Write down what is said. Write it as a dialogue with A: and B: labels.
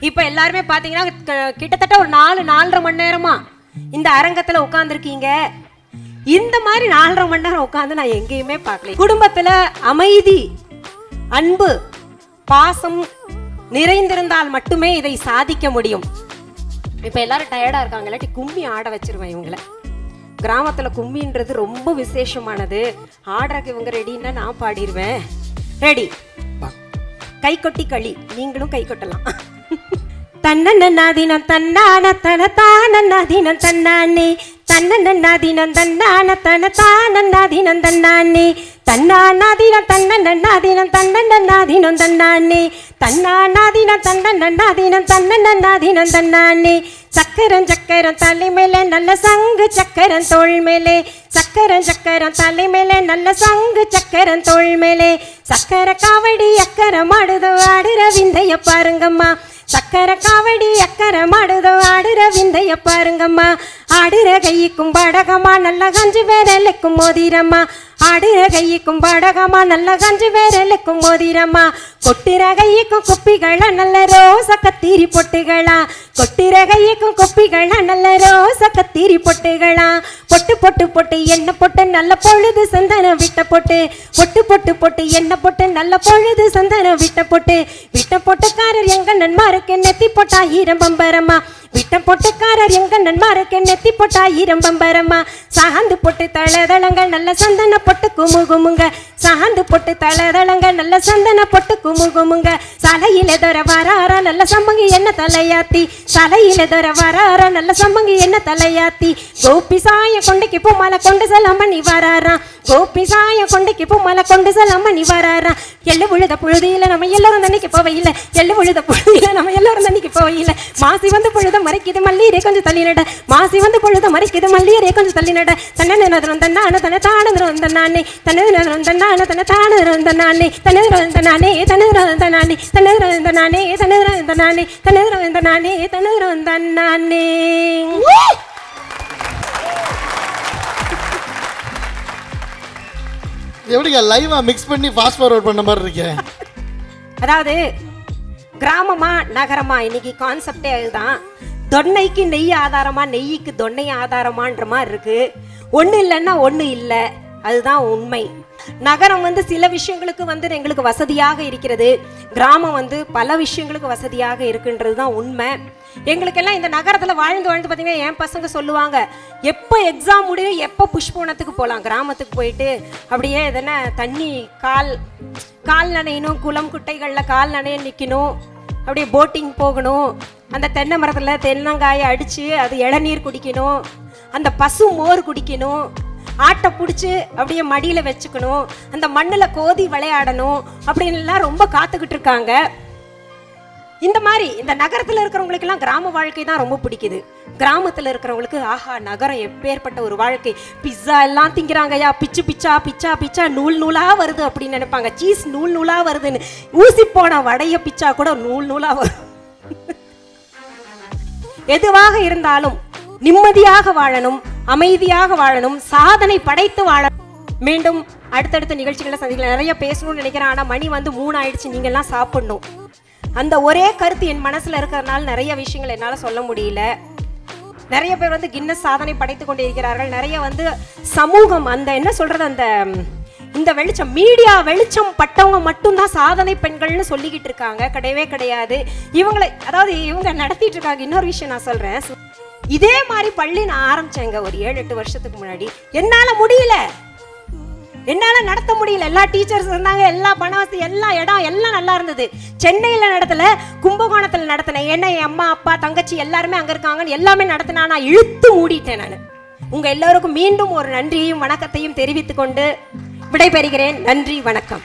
A: இப்ப எல்லாருமே பாத்தீங்கன்னா க- கிட்டத்தட்ட ஒரு நாலு நாலரை மணி நேரமா இந்த அரங்கத்துல உட்கார்ந்துருக்கீங்க. இந்த மாதிரி நாலரை மணி நேரம் உட்காந்து நான் எங்கேயுமே பார்க்கல. குடும்பத்துல அமைதி அன்பு பாசம் நிறைந்திருந்தால் மட்டுமே இதை சாதிக்க முடியும். இப்ப எல்லாரும் டயர்டா இருக்காங்க. இல்லாட்டி கும்மி ஆட வச்சிருவேன் இவங்கள. கிராமத்துல கும்மின்றது ரொம்ப விசேஷமானது. ஆடுறதுக்கு இவங்க ரெடின்னா நான் பாடிடுவேன் ரெடி கை கொட்டி களி. நீங்களும் கை கொட்டலாம். தன்னன்னாதினம் தன்னான தன தானன்னாதினம் தன்னானே தன்னன்னாதினம் தன்னான தன தானன்னாதினம் தன்னானே தன்னானாதினம் தன்னன்னாதினம் தன்னன்னாதினம் தன்னானே தன்னானாதினம் தன்னன்னாதினம் தன்னன்னாதினம் தன்னானே சக்கரம் சக்கரம் தலை மேலே நல்ல சங்கு சக்கரம் தோள் மேலே சக்கரம் சக்கரம் தலை மேலே நல்ல சங்கு சக்கரம் தோள் மேலே சக்கர காவடி அக்கறை மாடுதோ ஆடுற விந்தைய பாருங்கம்மா. சக்கர காவடி அக்கறை மாடுதோ ஆடுற விந்தைய பாருங்கம்மா. ஆடுற கைக்கும் பாடகமா நல்ல கஞ்சி வேரலுக்கும் மோதிரம்மா. ஆடுற கைக்கும் பாடகமா நல்ல கஞ்சி வேரலுக்கும் மோதிரம்மா. கொட்டுற கைக்கும் குப்பிகளா நல்ல ரோச கத்திரி பொட்டுகளா. கொட்டுற கையுக்கும் குப்பிகளா நல்ல ரோச கத்திரி பொட்டுகளா. பொட்டு பொட்டு பொட்டு என்ன பொட்டு நல்ல பொழுது சந்தனம் விட்ட பொட்டு. பொட்டு பொட்டு பொட்டு என்ன பொட்டு நல்ல பொழுது சந்தனம் விட்ட பொட்டு. விட்ட பொட்டுக்காரர் எங்க நன்மாருக்கு நெத்தி போட்டா ஈரம் பம்பரமா. விட்ட போட்டுக்காரர் எங்க நன்மாருக்கு நெத்தி போட்டா ஈரம் பம்பரமா சாந்து போட்டு தளதளங்கள் நல்ல சந்தன பொட்டு குமு குமுங்க. சாந்து பொட்டு தளதளங்கள் நல்ல சந்தன பொட்டு குமு குமுங்க. சலையில தர வராரா நல்ல சம்பங்கி என்ன தலையாத்தி? சலையில தர வராரா நல்ல சம்பங்கி என்ன தலையாத்தி? கோபி சாய கொண்டைக்கு பூமலை கொண்டு செல்லம் பண்ணி வராராம். கோபி சாய கொண்டைக்கு பூமலை கொண்டு செல்லம் பண்ணி வராராம். எள்ளு உழுத புழுதியில நம்ம எல்லாரும் தண்ணிக்கு போவையில் எள்ளு உழுத புழுதியில நம்ம எல்லாரும் தண்ணிக்கு போவையில் மாசி வந்து பொழுத மறைக்குது மல்லீரே கொஞ்சம் தள்ளி நட மாசி வந்து பொழுத மறைக்குது மல்லீரே கொஞ்சம் தள்ளி நட தன்ன நேரம் தன்னான தன தானதுரம் தன்னானே. தன்ன நேரம் தன்னான தன தானதுரம் தன்னானே. தன்னதுரம் தன்னானே தன்னதுரம் தன்னானே. தன்னதுரம் தன்னானே தன்னதுரம் தன்னானே. தன்னதுரம் தன்னானே தன்னதுரம் தன்னானே.
B: எப்படிங்க லைவா மிக்ஸ் பண்ணி ஃபாஸ்ட் ஃபார்வர்ட் பண்ண மாதிரி இருக்கேன்
A: அதாவது கிராமமா நகரமா இன்னைக்கு கான்செப்டே அதுதான். தொன்னைக்கு நெய் ஆதாரமா நெய்யுக்கு தொன்னை ஆதாரமான்ற மாதிரி இருக்கு. ஒன்று இல்லைன்னா ஒன்று இல்லை. அதுதான் உண்மை. நகரம் வந்து சில விஷயங்களுக்கு வந்து எங்களுக்கு வசதியாக இருக்கிறது. கிராமம் வந்து பல விஷயங்களுக்கு வசதியாக இருக்குன்றது தான் உண்மை. எங்களுக்கெல்லாம் இந்த நகரத்தில் வாழ்ந்து வாழ்ந்து பார்த்தீங்கன்னா என் பசங்க சொல்லுவாங்க எப்போ எக்ஸாம் முடியும் எப்போ புஷ்பவனத்துக்கு போகலாம் கிராமத்துக்கு போயிட்டு அப்படியே எதனா தண்ணி கால் கால் நனையணும் குளம் குட்டைகளில் கால் நனைய நிற்கணும் அப்படியே போட்டிங் போகணும். அந்த தென்னை மரத்தில் தென்னங்காயை அடித்து அது இளநீர் குடிக்கணும். அந்த பசு மோர் குடிக்கணும். ஆட்டை பிடிச்சி அப்படியே மடியில் வச்சுக்கணும். அந்த மண்ணில் கோதி விளையாடணும் அப்படின்லாம் ரொம்ப காத்துக்கிட்டு இருக்காங்க. இந்த மாதிரி இந்த நகரத்தில் இருக்கிறவங்களுக்கெல்லாம் கிராம வாழ்க்கை தான் ரொம்ப பிடிக்குது. கிராமத்தில் இருக்கிறவங்களுக்கு ஆஹா நகரம் எப்பேற்பட்ட ஒரு வாழ்க்கை. பிஸ்ஸா எல்லாம் திங்கிறாங்கய்யா. பிச்சு பிச்சா பிச்சா பிச்சா நூல் நூலா வருது அப்படின்னு நினைப்பாங்க. சீஸ் நூல் நூலா வருதுன்னு. ஊசி போன வடைய பிச்சா கூட நூல் நூலா வரும். எதுவாக இருந்தாலும் நிம்மதியாக வாழணும். அமைதியாக வாழணும் சாதனை படைத்து வாழணும் மீண்டும் அடுத்தடுத்த நிகழ்ச்சிகளை சந்திக்கலாம். நிறைய பேசணும்னு நினைக்கிறேன். ஆனால் மணி வந்து மூணு ஆயிடுச்சு நீங்கள்லாம் சாப்பிடணும். அந்த ஒரே கருத்து என் மனசுல இருக்கிறதுனால நிறைய விஷயங்கள் என்னால் சொல்ல முடியல. நிறைய பேர் வந்து கின்னஸ் சாதனை படைத்து கொண்டு இருக்கிறார்கள். நிறைய வந்து சமூகம் அந்த என்ன சொல்றது அந்த இந்த வெளிச்சம் மீடியா வெளிச்சம் பட்டவங்க மட்டும்தான் சாதனை பெண்கள்னு சொல்லிக்கிட்டு இருக்காங்க. கிடையவே கிடையாது. இவங்களை அதாவது இவங்க நடத்திட்டு இருக்காங்க. இன்னொரு விஷயம் நான் சொல்றேன். இதே மாதிரி பள்ளி நான் ஆரம்பிச்சேங்க. ஒரு ஏழு எட்டு வருஷத்துக்கு முன்னாடி. என்னால முடியல. என்னால நடத்த முடியல. எல்லா டீச்சர்ஸ் இருந்தாங்க. எல்லா பணவசதி எல்லா இடம் எல்லாம் நல்லா இருந்தது. சென்னையில நடத்தல கும்பகோணத்துல நடத்தினேன் ஏன்னா என் அம்மா அப்பா தங்கச்சி எல்லாருமே அங்க இருக்காங்கன்னு எல்லாமே நடத்தினா நான் இழுத்து மூடிட்டேன் நான். உங்க எல்லாருக்கும் மீண்டும் ஒரு நன்றியையும் வணக்கத்தையும் தெரிவித்துக் கொண்டு விடைபெறுகிறேன். நன்றி வணக்கம்.